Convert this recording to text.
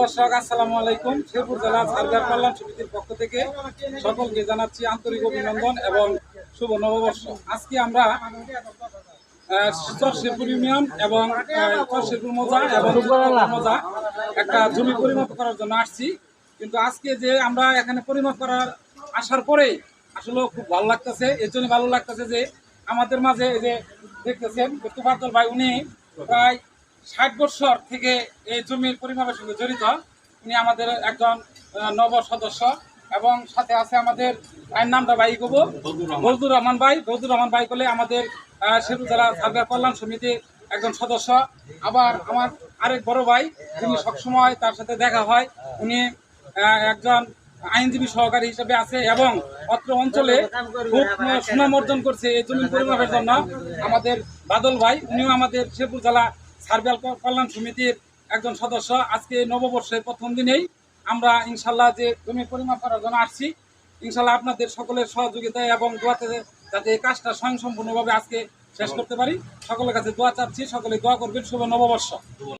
দর্শক, আসসালামু আলাইকুম। শেরপুর জেলা সার্ভার কল্যাণ সমিতির পক্ষ থেকে সকলকে জানাচ্ছি আন্তরিক অভিনন্দন এবং শুভ নববর্ষ। আজকে আমরা চর শেরপুর ইউনিয়ন এবং চর শেরপুর মৌজা এবং মৌজা একটা জমি পরিমাপ করার জন্য আসছি। কিন্তু আজকে যে আমরা এখানে পরিমাপ করার আসার পরে আসলে খুব ভালো লাগতেছে, এর জন্য ভালো লাগতেছে যে আমাদের মাঝে যে দেখতেছেন তুফাতল ভাই, উনি প্রায় ষাট বছর থেকে এই জমির পরিমাপের সঙ্গে জড়িত। উনি আমাদের একজন নব সদস্য এবং সাথে আছে আমাদের ভাইয়ের নামটা ভাই কব বজদুর রহমান। ভাই। বজদুর রহমান ভাই করলে আমাদের শেরপুর জেলা সার্ভে কল্যাণ সমিতির একজন সদস্য। আবার আমার আরেক বড় ভাই যিনি সবসময় তার সাথে দেখা হয়। উনি একজন আইনজীবী সহকারী হিসেবে আছে এবং অত্র অঞ্চলে খুব সুনাম অর্জন করছে এই জমি পরিমাপের জন্য আমাদের বাদল ভাই। উনিও আমাদের শেরপুর জেলা সার্ভেল কল্যাণ সমিতির একজন সদস্য। আজকে নববর্ষের প্রথম দিনেই আমরা ইনশাল্লাহ যে জমি পরিমাপ করার জন্য আসছি ইনশাল্লাহ আপনাদের সকলের সহযোগিতায় এবং দোয়াতে যাতে এই কাজটা স্বয়ংসম্পূর্ণভাবে আজকে শেষ করতে পারি। সকলের কাছে দোয়া চাচ্ছি, সকলে দোয়া করবেন। শুভ নববর্ষ।